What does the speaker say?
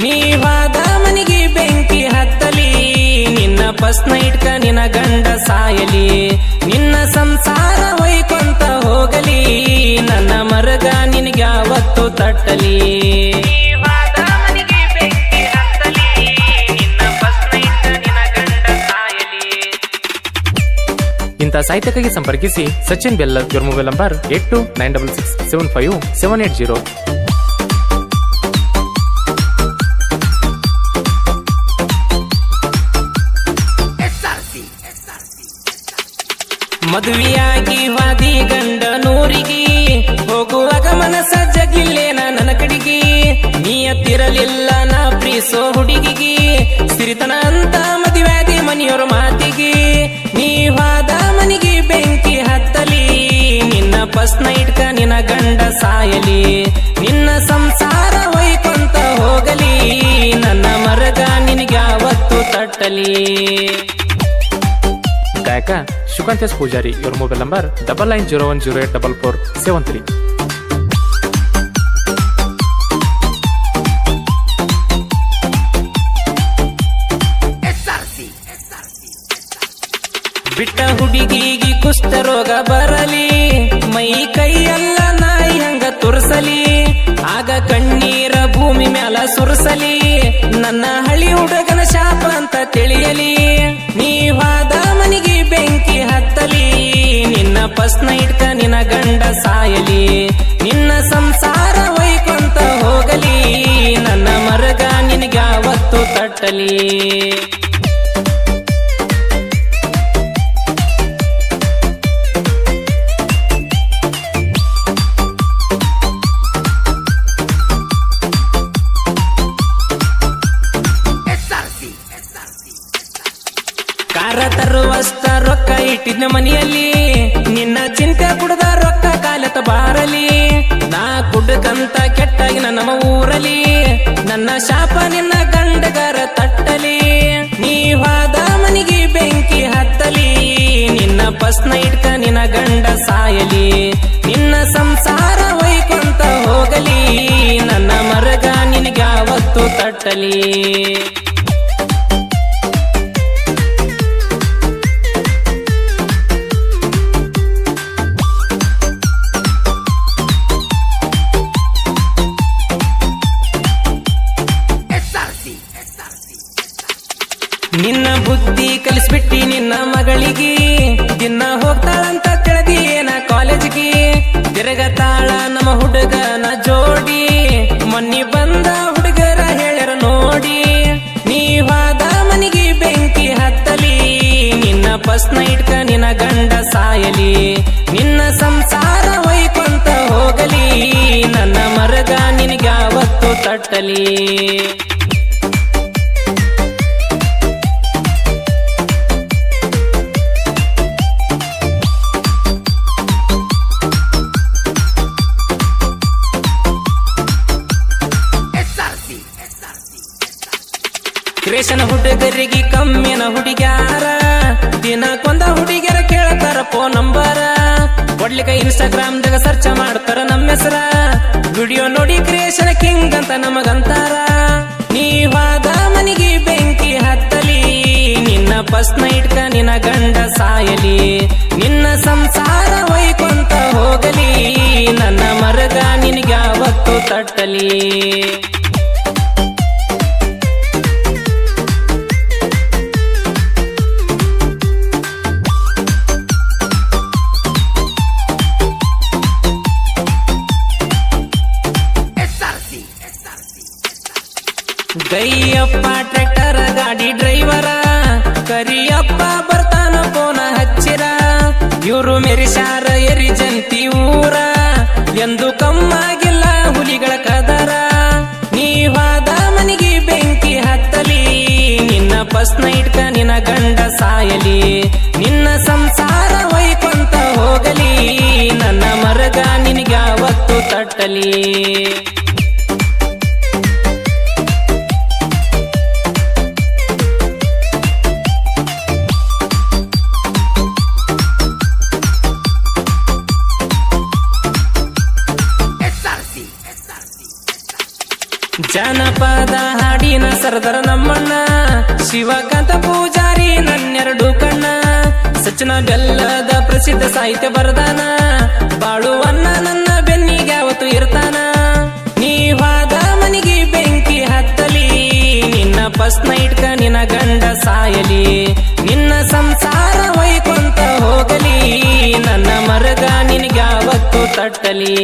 ನೀವಾದ ಮನೆಗೆ ಬೆಂಕಿ ಹತ್ತಲಿ ನಿನ್ನ ಫಸ್ಟ್ ಇಟ್ಕ ನಿನ್ನ ಗಂಡ ಸಾಯಲಿ ನಿನ್ನ ಸಂಸಾರ ಹೊಯ್ಕೊಂತ ಹೋಗಲಿ ನನ್ನ ಮರಗ ನಿನಗೆ ಯಾವತ್ತು ತಟ್ಟಲಿ. ನೀವಾದ ಮನಿಗೆ ಬೆಂಕಿ ಹತ್ತಲಿ ನಿನ್ನ ಫಸ್ಟ್ ನೈಟ್ಕ ನಿನ್ನ ಗಂಡ ಸಾಯಲಿ. ಇಂಥ ಸಾಹಿತ್ಯಕ್ಕಾಗಿ ಸಂಪರ್ಕಿಸಿ ಸಚಿನ್ ಬೆಲ್ಲರ್ ಇವ್ರ mobile number eight two nine double six seven five seven eight zero ಮದುವೆಯಾಗಿ ವಾದಿ ಗಂಡ ನೂರಿಗೆ ಹೋಗುವಾಗ ಮನಸ್ಸ ಜಗಿಲ್ಲೇನ ನನ್ನ ನೀ ನೀಯತ್ತಿರಲಿಲ್ಲ ನಾ ಪ್ರೀಸೋ ಹುಡುಗಿಗೆ. ಸಿರಿತನ ಅಂತ ಮದುವೆಯಾದಿ ಮನೆಯವರ ಮಾತಿಗೆ. ನೀ ವಾದ ಮನೆಗೆ ಬೆಂಕಿ ಹತ್ತಲಿ, ನಿನ್ನ ಫಸ್ಟ್ ನೈಟ್ಕ ನಿನ್ನ ಗಂಡ ಸಾಯಲಿ. ನಿನ್ನ ಸಂಸಾರ ಹೊಯ್ಕೊಂತ ಹೋಗಲಿ, ನನ್ನ ಮರಗ ನಿನಗೆ ಯಾವತ್ತು ತಟ್ಟಲಿ. ಗಾಯಕ ಶುಕಾಂತ್ ಎಸ್ ಪೂಜಾರಿ. ಇವ್ರ mobile number double nine zero one zero eight double four seven three ಬಿಟ್ಟ ಹುಡುಗಿಗೆ ಕುಷ್ಠರೋಗ ಬರಲಿ. ಮೈ ಕೈಯಲ್ಲ ತುರ್ಸಲಿ. ಆಗ ಕಣ್ಣೀರ ಭೂಮಿ ಮ್ಯಾಲ ಸುರಸಲಿ. ನನ್ನ ಹಳಿ ಹುಡುಗನ ಶಾಪ ಅಂತ ತಿಳಿಯಲಿ. ನೀವಾದ ಮನಿಗೆ ಬೆಂಕಿ ಹತ್ತಲಿ. ನಿನ್ನ ಪಸ್ನ ಇಟ್ಕ ನಿನ್ನ ಗಂಡ ಸಾಯಲಿ. ನಿನ್ನ ಸಂಸಾರ ಹೋಗಲಿ. ನನ್ನ ಮರಗ ನಿನಗೆ ಅವತ್ತು ತಟ್ಟಲಿ. ಕಾರ ತರುವಸ್ತ ರೊಕ್ಕ ಇಟ್ಟಿದ್ನ ಮನೆಯಲ್ಲಿ. ನಿನ್ನ ಚಿಂತೆ ಕುಡ್ದ ರೊಕ್ಕ ಕಾಲತ ಬಾರಲಿ ನಾ ಕುಡ್ಕಂತ ಕೆಟ್ಟಾಗಿ ನಮ್ಮ ಊರಲಿ ನನ್ನ ಶಾಪ ನಿನ್ನ ಗಂಡಗರ ತಟ್ಟಲಿ. ನೀವಾದ ಮನಿಗೆ ಬೆಂಕಿ ಹತ್ತಲಿ. ನಿನ್ನ ಪಸ್ನ ಇಟ್ಕ ನಿನ್ನ ಗಂಡ ಸಾಯಲಿ. ನಿನ್ನ ಸಂಸಾರ ಒಯ್ಕೊಂತ ಹೋಗಲಿ. ನನ್ನ ಮರಗ ನಿನಗೆ ಯಾವತ್ತು ತಟ್ಟಲಿ. ನಿನ್ನ ಬುದ್ಧಿ ಕಲಿಸ್ಬಿಟ್ಟಿ ನಿನ್ನ ಮಗಳಿಗೆ. ದಿನ ಹೋಗ್ತಾಳಂತ ತಿಳಿದಿ ಏನ ಕಾಲೇಜ್ಗೆ. ತಿರುಗತಾಳ ನಮ್ಮ ಹುಡುಗನ ಜೋಡಿ. ಮೊನ್ನೆ ಬಂದ ಹುಡುಗರ ಹೇಳ್ಯಾರ ನೋಡಿ. ನೀವಾದ ಮನಿಗೆ ಬೆಂಕಿ ಹತ್ತಲಿ. ನಿನ್ನ ಫಸ್ಟ್ ನೈಟ್ಕ ನಿನ್ನ ಗಂಡ ಸಾಯಲಿ. ನಿನ್ನ ಸಂಸಾರ ಹೊಯ್ಕೊಂತ ಹೋಗಲಿ. ನನ್ನ ಮರಗ ನಿನಗಾವತ್ತು ತಟ್ಟಲಿ. ಕ್ರೇಶನ ಹುಡುಗರಿಗೆ ಕಮ್ಮಿನ ಹುಡುಗ್ಯಾರ. ಕೊಂದ ಹುಡುಗಿಯರ ಕೇಳ್ತಾರ ಫೋನ್ ನಂಬರ ಇನ್ಸ್ಟಾಗ್ರಾಮ್ ದಾಗ ಸರ್ಚ್ ಮಾಡ್ತಾರ ನಮ್ಮ ಹೆಸರ. ವಿಡಿಯೋ ನೋಡಿ ಕ್ರಿಯೇಷನ್ ಕಿಂಗ್ ಅಂತ ನಮಗಂತಾರ. ನೀವಾದ ಮನೆಗೆ ಬೆಂಕಿ ಹತ್ತಲಿ. ನಿನ್ನ ಫಸ್ಟ್ ನೈಟ್ಕ ನಿನ್ನ ಗಂಡ ಸಾಯಲಿ. ನಿನ್ನ ಸಂಸಾರ ಹೊಯ್ಕೊಂತ ಹೋಗಲಿ. ನನ್ನ ಮರಗ ನಿನಗೆ ಯಾವತ್ತು ತಟ್ಟಲಿ. ಗೈಯಪ್ಪ ಟ್ರ್ಯಾಕ್ಟರ್, ಗಾಡಿ ಡ್ರೈವರ. ಕರಿಯಪ್ಪ ಬರ್ತಾನ ಪೋನ ಹಚ್ಚಿರ. ಇವರು ಮೆರಿಸಾರ ಎರಿ ಜಂತಿ ಊರ. ಎಂದು ಕಮ್ಮಾಗಿಲ್ಲ ಹುಲಿಗಳ ಕದರ. ನೀವಾದ ಮನಿಗೆ ಬೆಂಕಿ ಹತ್ತಲಿ. ನಿನ್ನ ಫಸ್ಟ್ ನೈಟ್ಕ ನಿನ್ನ ಗಂಡ ಸಾಯಲಿ. ನಿನ್ನ ಸಂಸಾರ ಹೊಯ್ಕೊಂತ ಹೋಗಲಿ. ನನ್ನ ಮರಗ ನಿನಗೆ ಅವತ್ತು ತಟ್ಟಲಿ. ಜನಪದ ಹಾಡಿನ ಸರದರ ನಮ್ಮಣ್ಣ. ಶಿವಕಾಂತ ಪೂಜಾರಿ ನನ್ನೆರಡು ಕಣ್ಣ. ಸಚಿನ ಬೆಲ್ಲದ ಪ್ರಸಿದ್ಧ ಸಾಹಿತ್ಯ ಬರದಾನ ಬಾಳುವನ್ನ ನನ್ನ ಬೆನ್ನಿಗೆ ಅವತ್ತು ಇರ್ತಾನ. ನೀವಾದ ಮನಿಗೆ ಬೆಂಕಿ ಹತ್ತಲಿ. ನಿನ್ನ ಫಸ್ಟ್ ನೈಟ್ಕ ನಿನ್ನ ಗಂಡ ಸಾಯಲಿ. ನಿನ್ನ ಸಂಸಾರ ವೈಕೊಂತ ಹೋಗಲಿ. ನನ್ನ ಮರಗ ನಿನಗೆ ಯಾವತ್ತು ತಟ್ಟಲಿ.